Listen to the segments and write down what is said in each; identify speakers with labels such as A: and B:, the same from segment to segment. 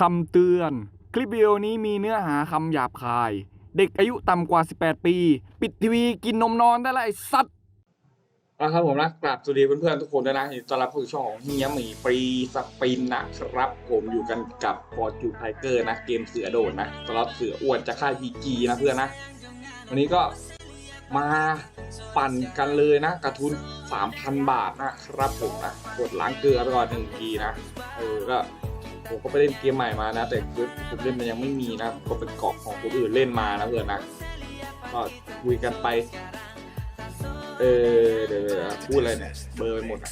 A: คำเตือน คลิปวิดีโอนี้มีเนื้อหาคำหยาบคาย เด็กอายุต่ำกว่า 18 ปี ปิดทีวีกินนมนอนได้และไอ้สัตว์
B: นะครับผมนะกราบสวัสดีเพื่อนๆทุกคนด้วยนะยินดีต้อนรับเข้าสู่ช่องของเฮียหมีปรีสปินนะครับ ผมอยู่กันกับฟอร์จูไทเกอร์นะ เกมเสือโดดนะสล็อตเสืออ้วนจะค่าพีจีนะเพื่อนนะ วันนี้ก็มาปั่นกันเลยนะกระทุน 3,000 บาทนะครับผมนะกดล้างเกลือไปก่อนหนึ่งทีนะเออก็ ผมก็ไปเล่นเกมใหม่มานะ แต่คือผมเล่นมันยังไม่มีนะก็เป็นเกาะของคนอื่นเล่นมานะเพื่อนนะก็คุยกันไป เออเดี๋ยวๆพูดอะไรเนี่ยเบอร์ไปหมดอะ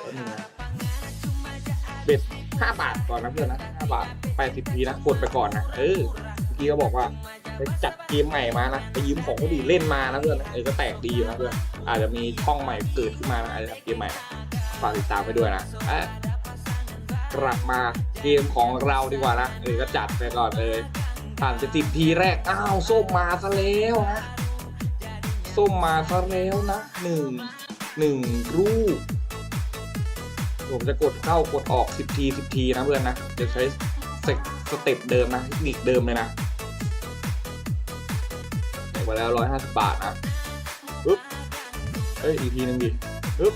B: แป๊บนึงนะเบ็ดห้าบาทก่อนนะเพื่อนนะห้าบาทแปดสิบทีนะกดไปก่อนนะเออเมื่อกี้ก็บอกว่าไปจัดเกมใหม่มานะไปยืมของคนอื่นเล่นมานะเพื่อนนะเออก็แตกดีอยู่นะเพื่อนอาจจะมีช่องใหม่เกิดขึ้นมานะอาจจะทำเกมใหม่นะฝากติดตามไปด้วยนะอะ กลับมาเกมของเราดีกว่านะเออก็จัดไปก่อนเลยผ่านไปสิบทีแรก อ้าวส้มมาซะแล้วนะส้มมาซะแล้วนะหนึ่งหนึ่งรูปผมจะกดเข้ากดออกสิบทีสิบทีนะเพื่อนนะ จะใช้สเต็ปเดิมนะเทคนิคเดิมเลยนะเด็กไปแล้วร้อยห้าสิบบาทนะปึ๊บเอ้ย อีกทีหนึงดิปึ๊บ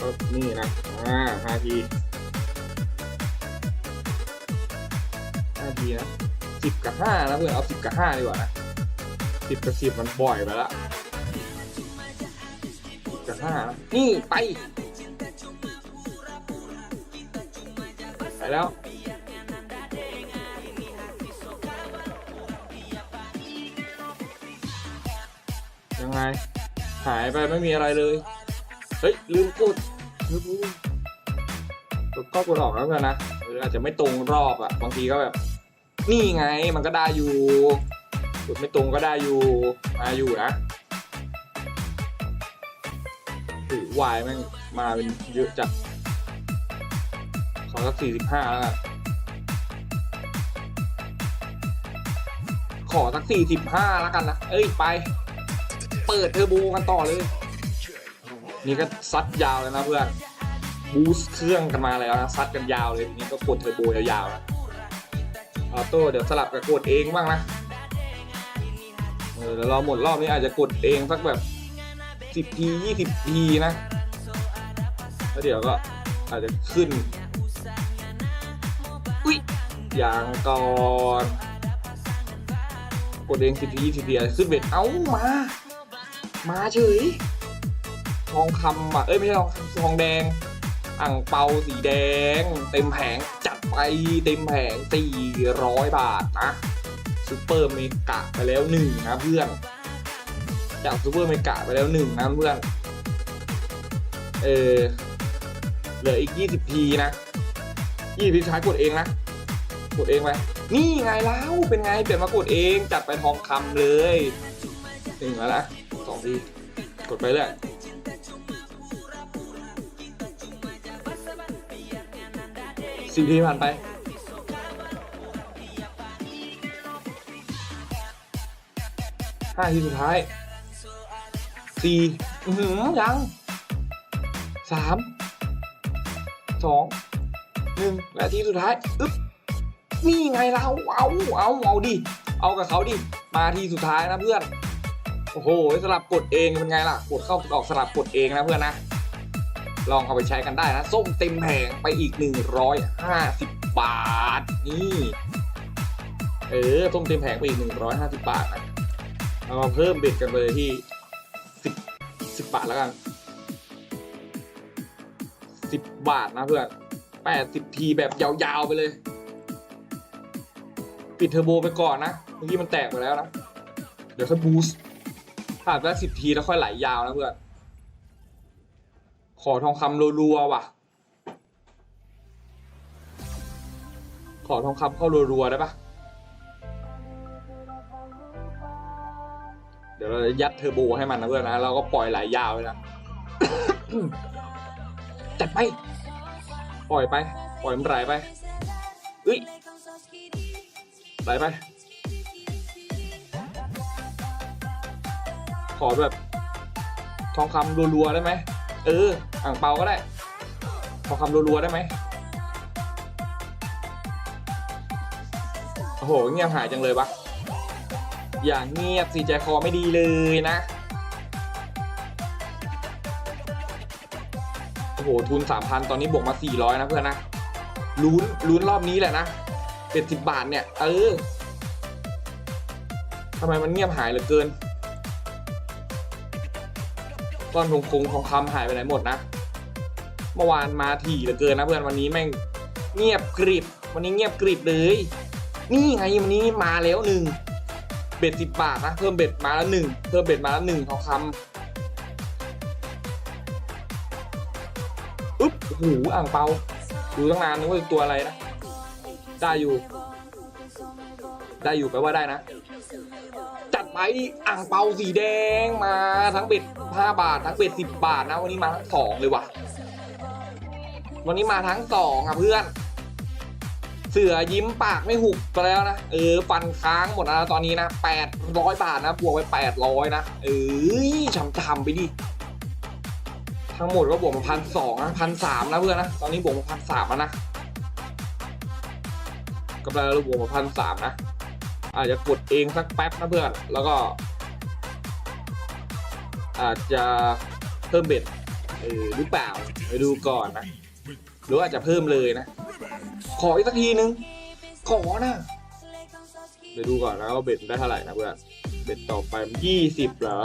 B: ก็นี่นะ อ่าห้าที ทีนะสิบกับห้านะเพื่อนเอาสิบกับห้าดีกว่านะสิบกับสิบมันบ่อยไปละกับห้านี่ไป ไปแล้วยังไง หายไปไม่มีอะไรเลย เฮ้ย ลืมกดลืมลืมกดก็กดออกแล้วกันนะหรืออาจจะไม่ตรงรอบอะบางทีก็แบบ นี่ไงมันก็ได้อยู่กดไม่ตรงก็ได้อยู่มาอยู่นะถือวายแม่งมาเป็นเยอะจัดขอสักสี่สิบห้าแล้วกันขอสักสี่สิบห้าแล้วกันนะเอ้ยไป เปิดเทอร์โบกันต่อเลย นี่ก็ซัดยาวเลยนะเพื่อนบูสต์เครื่องกันมาแล้วนะซัดกันยาวเลยทีนี้ก็กดเทอร์โบยาวๆนะ ออโต้เดี๋ยวสลับกับกดเองบ้างนะเออเดี๋ยวเราหมดรอบนี้อาจจะกดเองสักแบบสิบทียี่สิบทีนะแล้วเดี๋ยวก็อาจจะขึ้น อุ้ยอย่างก่อนกดเองสิบทียี่สิบทีอาจจะขึ้นเบ็ดเอ้ามา มาเฉยทองคำอะ เอ้ย ไม่ใช่ทองคำทองแดง อ่างเปาสีแดง เต็มแผงจัด ไปเต็มแผงสี่ร้อยบาทนะซูเปอร์เมกะไปแล้วหนึ่งนะเพื่อน จากซูเปอร์เมกะไปแล้วหนึ่งนะเพื่อน เออ เหลืออีกยี่สิบทีนะยี่สิบท้ายกดเองนะ กดเองไปนี่ไงแล้วเป็นไงเปลี่ยนมากดเองจัดไปทองคำเลยหนึ่งแล้วนะสองทีกดไปเรื่อย สิบทีผ่านไปห้าทีสุดท้ายสี่อือหือยังสามสองหนึ่งและทีสุดท้ายอึ๊บนี่ไงเราเอาเอาเอาดิเอากับเขาดิมาทีสุดท้ายนะเพื่อน โอ้โหสลับกดเองเป็นไงล่ะกดเข้ากดออกสลับกดเองนะเพื่อนนะ ลองเอาไปใช้กันได้นะ ส้มเต็มแผงไปอีก 150 บาท นี่ เออส้มเต็มแผงไปอีก 150 บาทนะเอามาเพิ่มเบ็ดกันไปเลยที่สิบสิบบาทแล้วกันสิบบาทนะเพื่อนแปดสิบทีแบบยาวๆไปเลย ปิดเทอร์โบไปก่อนนะ เมื่อกี้มันแตกไปแล้วนะ เดี๋ยวค่อยบูสต์ผ่านไปสิบทีแล้วค่อยไหลยาวนะเพื่อน อทองคำรัวๆว่ะ ขอทองคำเข้ารัวๆได้ปะเดี๋ยวเราจะยัดเทอร์โบให้มันนะเพื่อนนะเราก็ปล่อยไหลยาวเลยนะจัดไป ปล่อยไป ปล่อยมันไหลไปเอ้ยไหลไป ขอแบบ ทองคำรัวๆได้ไหมเออ อ่างเปาก็ได้ทอคำรัวๆได้ไหมโอ้โหเงียบหายจังเลยวะอย่างเงียบสิใจคอไม่ดีเลยนะโอ้โหทุนสามพันตอนนี้บวกมาสี่ร้อยนะเพื่อนนะลุ้นลุ้นรอบนี้แหละนะเป็นสิบบาทเนี่ย เออทำไมมันเงียบหายเหลือเกินก้อนทงคงทองคำหายไปไหนหมดนะ เมื่อวานมาถี่เหลือเกินนะเพื่อนวันนี้แม่งเงียบกริบ วันนี้เงียบกริบเลย นี่ไงวันนี้มาแล้วหนึ่งเบ็ดสิบบาทนะเพิ่มเบ็ดมาแล้วหนึ่งเพิ่มเบ็ดมาแล้วหนึ่งทองคำอุ๊บโอ้โหอ่างเปาดูตั้งนานนึกว่าตัวอะไรนะได้อยู่ ได้อยู่แปลว่าได้นะ จัดไปอ่างเปาสีแดงมาทั้งเบ็ดห้าบาท ทั้งเบ็ดสิบบาทนะ วันนี้มาทั้งสองเลยว่ะ วันนี้มาทั้งสองอะเพื่อน เสือยิ้มปากไม่หุบไปแล้วนะ เออ ฟันค้างหมดแล้วตอนนี้นะแปดร้อยบาทนะ บวกไปแปดร้อยนะ เอ้ยฉ่ำๆไปดิ ทั้งหมดก็บวกมาพันสองนะพันสามนะเพื่อนนะ ตอนนี้บวกมาพันสามแล้วนะกำไรเราบวกมาพันสามนะ อาจจะกดเองสักแป๊บนะเพื่อน แล้วก็ อาจจะเพิ่มเบ็ดหรือเปล่าไปดูก่อนนะ หรืออาจจะเพิ่มเลยนะ ขออีกสักทีนึง ขอนะเดี๋ยวดูก่อนนะว่าเบ็ดได้เท่าไหร่นะเพื่อนเบ็ดต่อไปยี่สิบเหรอ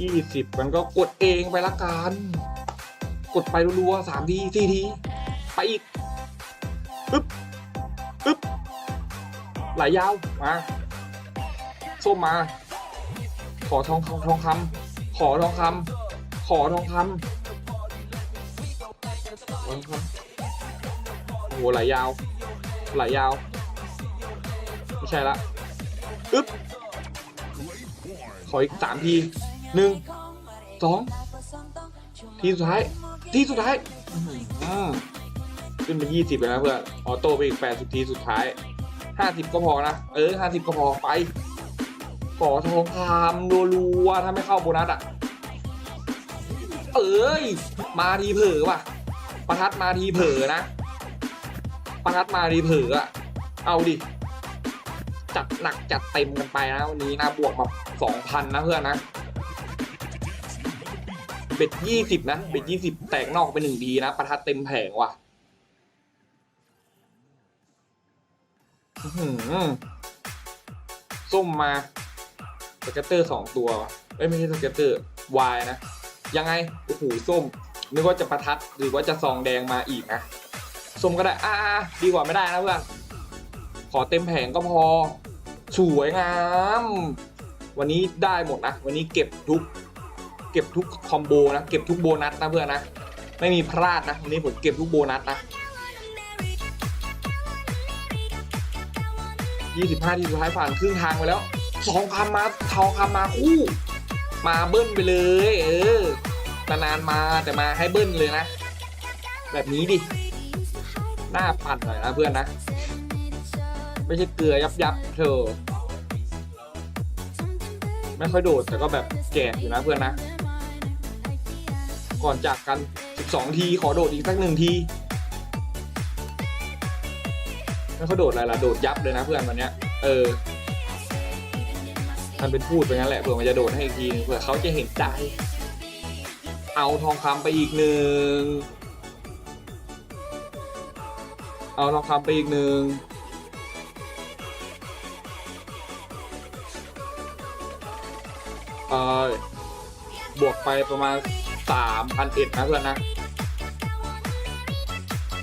B: ยี่สิบมันก็กดเองไปละกัน กดไปรัวๆสามทีสี่ที ไปอีกปึ๊บปึ๊บไหลยาว มาส้มมา ขอทองคำทองคำขอทองคำขอทองคำ โอ้โหไหลยาว ไหลยาว ไม่ใช่ละอึ๊บ ขออีกสามทีหนึ่งสองทีสุดท้าย ทีสุดท้ายขึ้นเป็นยี่สิบเลยนะเพื่อนออโต้ไปอีกแปดสิบทีสุดท้ายห้าสิบก็พอนะ เออห้าสิบก็พอไปขอทองคำรัวๆถ้าไม่เข้าโบนัสอะ เอ้ย มาทีเผลอว่ะ ประทัดมาทีเผลอนะ ประทัดมาทีเผลออะเอาดิ จัดหนักจัดเต็มกันไปนะวันนี้นะบวกมาสองพันนะเพื่อนนะเบ็ดยี่สิบนะเบ็ดยี่สิบแตกนอกไปหนึ่งดีนะ ประทัดเต็มแผงว่ะส้มมาสเก็ตเตอร์สองตัวว่ะเอ้ยไม่ใช่สเก็ตเตอร์วายนะ ยังไง โอ้โหส้ม นึกว่าจะประทัดหรือว่าจะซองแดงมาอีกนะสมก็ได้อ่าดีกว่าไม่ได้นะเพื่อนขอเต็มแผงก็พอ สวยงาม วันนี้ได้หมดนะ วันนี้เก็บทุก เก็บทุกคอมโบนะ เก็บทุกโบนัสนะเพื่อนนะ ไม่มีพลาดนะ วันนี้ผมเก็บทุกโบนัสนะ25ทีสุดท้ายผ่านครึ่งทางไปแล้วสองคำมาทองคำมาคู่ มาเบิ้ลไปเลย เออ นานๆมาแต่มาให้เบิ้ลเลยนะ แบบนี้ดิ หน้าปั่นหน่อยนะเพื่อนนะ ไม่ใช่เกลือยับยับเธอ ไม่ค่อยโดดแต่ก็แบบแก่อยู่นะเพื่อนนะ ก่อนจากกัน 12 ทีขอโดดอีกสักหนึ่งทีไม่ค่อยโดดอะไรล่ะโดดยับเลยนะเพื่อนวันเนี้ย เออมันเป็นพูดไปงั้นแหละเผื่อมันจะโดดให้อีกทีเผื่อเขาจะเห็นใจ เอาทองคำไปอีกหนึ่ง เอาทองคำไปอีกหนึ่ง เอ่อ บวกไปประมาณสามพันเอ็ดนะเพื่อนนะ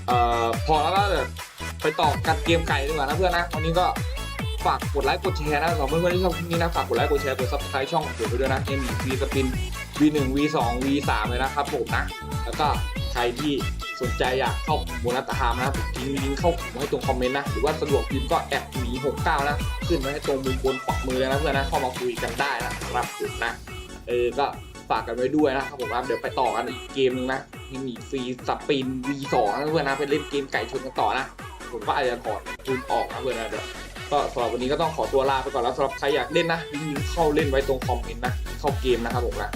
B: เอ่อ พอแล้วก็เดี๋ยวไปต่อกันเกมไก่ดีกว่านะเพื่อนนะวันนี้ก็ฝากกดไลค์กดแชร์นะสำหรับเพื่อนๆที่ชอบคลิปนี้นะฝากกดไลค์กดแชร์กดซับสไครต์ช่องของผมไปด้วยนะ M V สปิน V1 V2 V3 เลยนะครับผมนะ แล้วก็ใครที่สนใจอยากเข้าโบนัสตามนะผมทิ้งลิงก์เข้าไว้ตรงคอมเมนต์นะ หรือว่าสะดวกพิมพ์ก็แอดหมี69 นะ ขึ้นไว้ให้ตรงมุมบนขวามือเลยนะเพื่อนนะเข้ามาคุยกันได้นะครับผมนะ เออ ก็ฝากกันไว้ด้วยนะครับผมครับเดี๋ยวไปต่อกันอีกเกมนึงนะยังมีฟรีสปิน V2 นะเพื่อนนะไปเล่นเกมไก่ชนกันต่อนะ ผมก็อาจจะถอดทุนออกนะเพื่อนนะเดี๋ยว ก็สำหรับวันนี้ก็ต้องขอตัวลาไปก่อนแล้วสำหรับใครอยากเล่นนะลิงก์เข้าเล่นไว้ตรงคอมเมนต์นะเข้าเกมนะครับผมนะ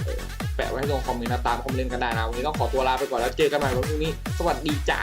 B: แปะไว้ให้ตรงคอมเมนต์นะตามคอมเมนต์กันได้นะวันนี้ต้องขอตัวลาไปก่อนแล้วเจอกันใหม่วันพรุ่งนี้ สวัสดีจ้า